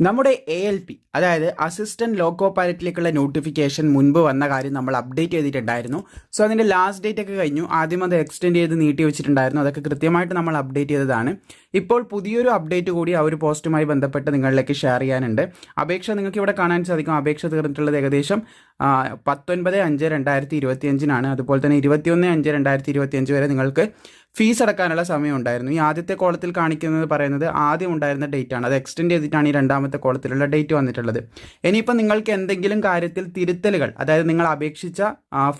നമ്മുടെ A L P അതായത് assistant loco പൈലറ്റിലേക്കുള്ള നോട്ടിഫിക്കേഷൻ മുൻപ് വന്ന കാര്യം നമ്മൾ അപ്ഡേറ്റ് ചെയ്തിട്ടുണ്ടായിരുന്നു. സോ അതിന്റെ ലാസ്റ്റ് ഡേറ്റ് ഒക്കെ കഴിഞ്ഞു. ആദ്യം അത് എക്സ്റ്റെൻഡ് ചെയ്ത് നീട്ടി വെച്ചിട്ടുണ്ടായിരുന്നു. അതൊക്കെ കൃത്യമായിട്ട് നമ്മൾ അപ്ഡേറ്റ് ചെയ്തതാണ്. ഇപ്പോൾ പുതിയൊരു അപ്ഡേറ്റ് കൂടി ആ ഒരു പോസ്റ്റുമായി ബന്ധപ്പെട്ട് നിങ്ങളിലേക്ക് ഷെയർ ചെയ്യാനുണ്ട്. അപേക്ഷ നിങ്ങൾക്ക് ഇവിടെ കാണാൻ സാധിക്കും. അപേക്ഷ തീർന്നിട്ടുള്ളത് ഏകദേശം പത്തൊൻപത് അഞ്ച് രണ്ടായിരത്തി ഇരുപത്തിയഞ്ചിനാണ്. അതുപോലെ തന്നെ ഇരുപത്തിയൊന്ന് അഞ്ച് രണ്ടായിരത്തി ഇരുപത്തിയഞ്ച് വരെ നിങ്ങൾക്ക് ഫീസ് അടക്കാനുള്ള സമയം ഉണ്ടായിരുന്നു ഈ ആദ്യത്തെ കോളത്തിൽ കാണിക്കുന്നത് പറയുന്നത് ആദ്യം ഉണ്ടായിരുന്ന ഡേറ്റ് ആണ്. അത് എക്സ്റ്റെൻഡ് ചെയ്തിട്ടാണ് ഈ രണ്ടാമത്തെ കോളത്തിലുള്ള ഡേറ്റ് വന്നിട്ടുള്ളത്. ഇനിയിപ്പോൾ നിങ്ങൾക്ക് എന്തെങ്കിലും കാര്യത്തിൽ തിരുത്തലുകൾ അതായത് നിങ്ങൾ അപേക്ഷിച്ച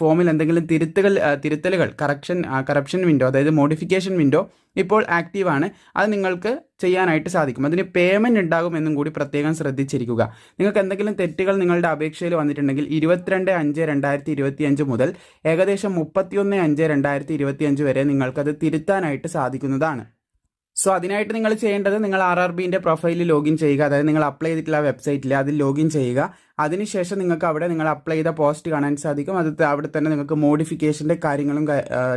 ഫോമിൽ എന്തെങ്കിലും തിരുത്തുകൾ തിരുത്തലുകൾ കറക്ഷൻ കറപ്ഷൻ വിൻഡോ അതായത് മോഡിഫിക്കേഷൻ വിൻഡോ ഇപ്പോൾ ആക്റ്റീവ് ആണ് അത് നിങ്ങൾക്ക് ചെയ്യാനായിട്ട് സാധിക്കും. അതിന് പേയ്മെന്റ് ഉണ്ടാകും എന്നും കൂടി പ്രത്യേകം ശ്രദ്ധിച്ചിരിക്കുക. നിങ്ങൾക്ക് എന്തെങ്കിലും തെറ്റുകൾ നിങ്ങളുടെ അപേക്ഷയിൽ വന്നിട്ടുണ്ടെങ്കിൽ ഇരുപത്തിരണ്ട് അഞ്ച് രണ്ടായിരത്തി ഇരുപത്തി അഞ്ച് മുതൽ ഏകദേശം മുപ്പത്തിയൊന്ന് അഞ്ച് രണ്ടായിരത്തി ഇരുപത്തി അഞ്ച് വരെ നിങ്ങൾക്കത് തിരുത്താനായിട്ട് സാധിക്കുന്നതാണ്. സോ അതിനായിട്ട് നിങ്ങൾ ചെയ്യേണ്ടത് നിങ്ങൾ ആർ ആർ ബിന്റെ പ്രൊഫൈലിൽ ലോഗിൻ ചെയ്യുക. അതായത് നിങ്ങൾ അപ്ലൈ ചെയ്തിട്ടുള്ള വെബ്സൈറ്റിൽ അതിൽ ലോഗിൻ ചെയ്യുക. അതിനുശേഷം നിങ്ങൾക്ക് അവിടെ നിങ്ങൾ അപ്ലൈ ചെയ്ത പോസ്റ്റ് കാണാൻ സാധിക്കും. അത് അവിടെ തന്നെ നിങ്ങൾക്ക് മോഡിഫിക്കേഷന്റെ കാര്യങ്ങളും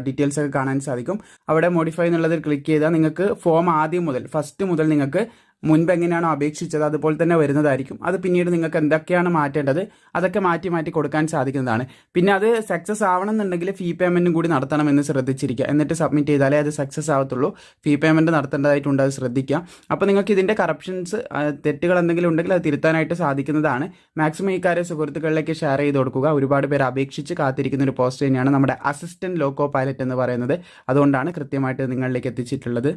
ഡീറ്റെയിൽസ് ഒക്കെ കാണാൻ സാധിക്കും. അവിടെ മോഡിഫൈ എന്നുള്ളത് ക്ലിക്ക് ചെയ്താൽ നിങ്ങൾക്ക് ഫോം ആദ്യം മുതൽ ഫസ്റ്റ് മുതൽ നിങ്ങൾക്ക് മുൻപ് എങ്ങനെയാണോ അപേക്ഷിച്ചത് അതുപോലെ തന്നെ വരുന്നതായിരിക്കും. അത് പിന്നീട് നിങ്ങൾക്ക് എന്തൊക്കെയാണ് മാറ്റേണ്ടത് അതൊക്കെ മാറ്റി മാറ്റി കൊടുക്കാൻ സാധിക്കുന്നതാണ്. പിന്നെ അത് സക്സസ് ആവണം എന്നുണ്ടെങ്കിൽ ഫീ പേയ്മെന്റും കൂടി നടത്തണമെന്ന് ശ്രദ്ധിച്ചിരിക്കുക. എന്നിട്ട് സബ്മിറ്റ് ചെയ്താലേ അത് സക്സസ് ആവത്തുള്ളൂ. ഫീ പേയ്മെന്റ് നടത്തേണ്ടതായിട്ടുണ്ട് അത് ശ്രദ്ധിക്കുക. അപ്പോൾ നിങ്ങൾക്ക് ഇതിന്റെ കറപ്ഷൻസ് തെറ്റുകൾ എന്തെങ്കിലും ഉണ്ടെങ്കിൽ അത് തിരുത്താനായിട്ട് സാധിക്കുന്നതാണ്. മാക്സിമം ഈ കാര്യം സുഹൃത്തുക്കളിലേക്ക് ഷെയർ ചെയ്ത് കൊടുക്കുക. ഒരുപാട് പേര് അപേക്ഷിച്ച് കാത്തിരിക്കുന്ന ഒരു പോസ്റ്റ് തന്നെയാണ് നമ്മുടെ അസിസ്റ്റന്റ് ലോക്കോ പൈലറ്റ് എന്ന് പറയുന്നത്. അതുകൊണ്ടാണ് കൃത്യമായിട്ട് നിങ്ങളിലേക്ക് എത്തിച്ചിട്ടുള്ളത്.